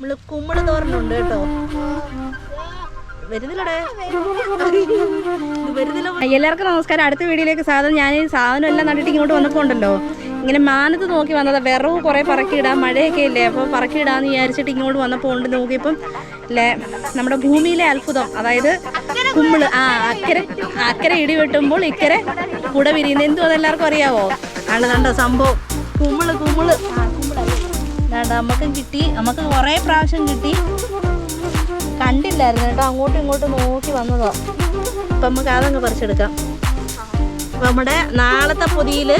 നമ്മൾ കുമ്മൾ തോരനുണ്ട് കേട്ടോ. വരുന്നില്ലടേ. വരുന്നില്ല. എല്ലാവർക്കും നമസ്കാരം. അടുത്ത വീഡിയോയിലേക്ക് സാധനം ഞാൻ സാധനം എല്ലാം നട്ടിട്ട് ഇങ്ങോട്ട് വന്നപ്പോൾ ഉണ്ടല്ലോ. ഇങ്ങനെ മാനത്ത് നോക്കി വന്നതാ. വിറവ് കുറേ പറക്കിയിടാം മഴയൊക്കെ ഇല്ലേ? അപ്പോൾ പറക്കിയിടാന്ന് വിചാരിച്ചിട്ട് ഇങ്ങോട്ട് വന്നപ്പോൾ ഉണ്ട് നോക്കിയപ്പം അല്ലേ നമ്മുടെ ഭൂമിയിലെ അത്ഭുതം. അതായത് കുമ്മിൾ ആ അക്കരെ അക്കരെ ഇടി വെട്ടുമ്പോൾ ഇക്കരെ കുട വിരിയുന്നത് എന്തും അതെല്ലാവർക്കും അറിയാവോ? ആണ് കണ്ടോ സംഭവം. കുമ്മിൾ കുമ്മിൾ നമുക്കും കിട്ടി. നമുക്ക് കുറേ പ്രാവശ്യം കിട്ടി. കണ്ടില്ലായിരുന്നു കേട്ടോ. അങ്ങോട്ടും ഇങ്ങോട്ടും നോക്കി വന്നതോ. അപ്പം നമുക്ക് അതങ്ങ് പറിച്ചെടുക്കാം. അപ്പം നമ്മുടെ നാളത്തെ പൊതിയിൽ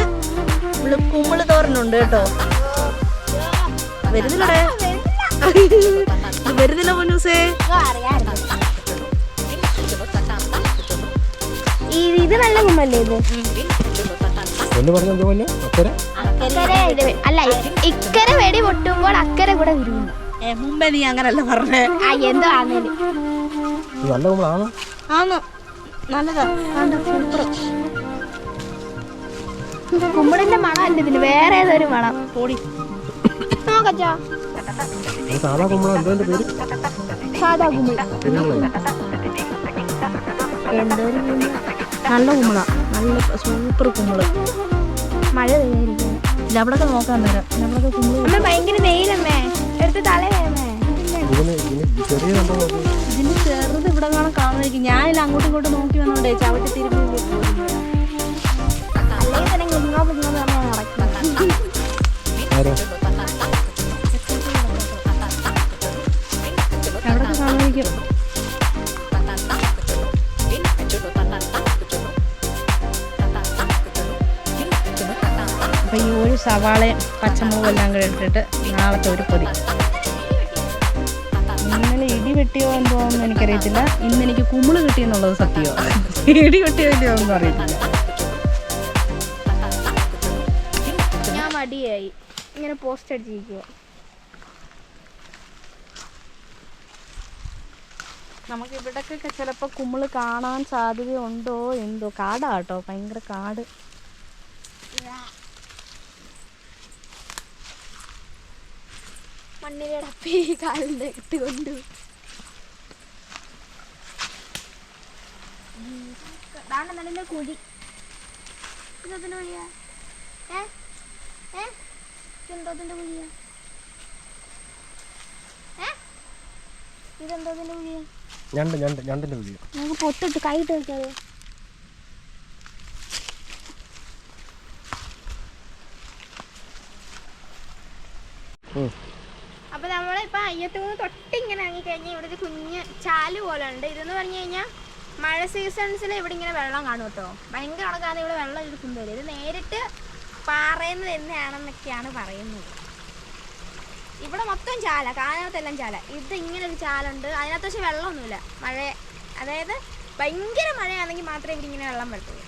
കുമ്പിൾ തോരനുണ്ട് കേട്ടോ. വരുന്നില്ലടേ ഇത് വരുന്നില്ല. മുന്നൂസേ ഇത് നല്ല കുമ്പല്ലേ ഇത്? അല്ല വെടി പൊട്ടുമ്പോൾ അക്കരെ കൂടെ വിരുന്നു. മുമ്പേ നീ അങ്ങനല്ല പറഞ്ഞേ. ആ എന്തോ ആന്നേലും. നല്ല ആന്ന്. നല്ലതാ. സൂപ്പർ കുമ്പളിന്റെ മണം അല്ല ഇതിന് വേറെ ഏതൊരു മണം? പൊടി. നോക്കച്ചാ സാധാ കുമ്പളം എന്തോ പേര്? സാധാ കുമ്പള. എന്തോ നല്ല കുമ്പള. നല്ല സൂപ്പർ കുമ്പള. മഴ പെയ്യായിരിക്കും ഇല്ല അവിടൊക്കെ നോക്കാൻ നേരം നമ്മളൊക്കെ കുമ്പിൾ അമ്മ ഭയങ്കര വെയിലമ്മേ. എടുത്ത് തലയമ്മേ ഇതിന് ചെറുത് ഇവിടെ കാണാൻ കാണുമായിരിക്കും. ഞാനില്ല അങ്ങോട്ടും ഇങ്ങോട്ടും നോക്കി വന്നോണ്ടേ ചവിട്ടി തിരുമ്പി അല്ലെങ്കിൽ തന്നെ കുഞ്ഞോ കുഞ്ഞോ പറഞ്ഞാൽ അവിടൊക്കെ കാണുമായിരിക്കും. അപ്പൊ ഈ ഒരു സവാളയും പച്ചമുളകും എല്ലാം കൂടെ ഇട്ടിട്ട് നാളത്തെ ഒരു പൊതി. ഇന്നലെ ഇടി വെട്ടിയോ എന്തോ എന്ന് എനിക്കറിയത്തില്ല. ഇന്ന് എനിക്ക് കുമിൾ കിട്ടിയെന്നുള്ളത് സത്യമോ. ഇടി വെട്ടിയോ ഇല്ലയോ ഒന്നും അറിയത്തില്ല. ഞാൻ മടിയായി. ഇങ്ങനെ പോസ്റ്റ് അടിച്ചിരിക്കുക നമുക്ക് ഇവിടൊക്കെ ചിലപ്പോൾ കുമ്പിൾ കാണാൻ സാധ്യതയുണ്ടോ എന്തോ. കാടാട്ടോ ഭയങ്കര കാട്. മണ്ണിലടപ്പി കാലിന്റെ ഇട്ട് കൊണ്ടു നല്ല കുഴി. ഇതെന്തിന്റെ കുഴിയാ? ഏ? ഏ? ഇതെന്തോതിന്റെ കുഴിയാ? ഏ? ഇതെന്തോതിന്റെ കുഴിയാ? ഞണ്ട് ഞണ്ട് ഞണ്ടിന്റെ നമുക്ക് പൊട്ടിട്ട് കൈയിട്ട് വെക്കാതെ അപ്പൊ നമ്മളിപ്പോ അയ്യത്തൂന്ന് തൊട്ടിങ്ങനെ ഇറങ്ങി കഴിഞ്ഞാൽ ഇവിടെ ഒരു കുഞ്ഞ് ചാൽ പോലെ ഉണ്ട് ഇതെന്ന് പറഞ്ഞു കഴിഞ്ഞാൽ മഴ സീസൺസിൽ ഇവിടെ ഇങ്ങനെ വെള്ളം കാണും കേട്ടോ. ഭയങ്കര കണക്കാണ് ഇവിടെ വെള്ളം എടുക്കുന്നത് ഇത് നേരിട്ട് പാറയുന്നത് തന്നെയാണെന്നൊക്കെയാണ് പറയുന്നത്. ഇവിടെ മൊത്തം ചാല. കാനകത്തെല്ലാം ചാല. ഇത് ഇങ്ങനെ ഒരു ചാലുണ്ട്. അതിനകത്ത് പക്ഷെ വെള്ളമൊന്നുമില്ല. മഴ അതായത് ഭയങ്കര മഴയാണെങ്കിൽ മാത്രമേ ഇവിടെ ഇങ്ങനെ വെള്ളം വരത്തുള്ളൂ.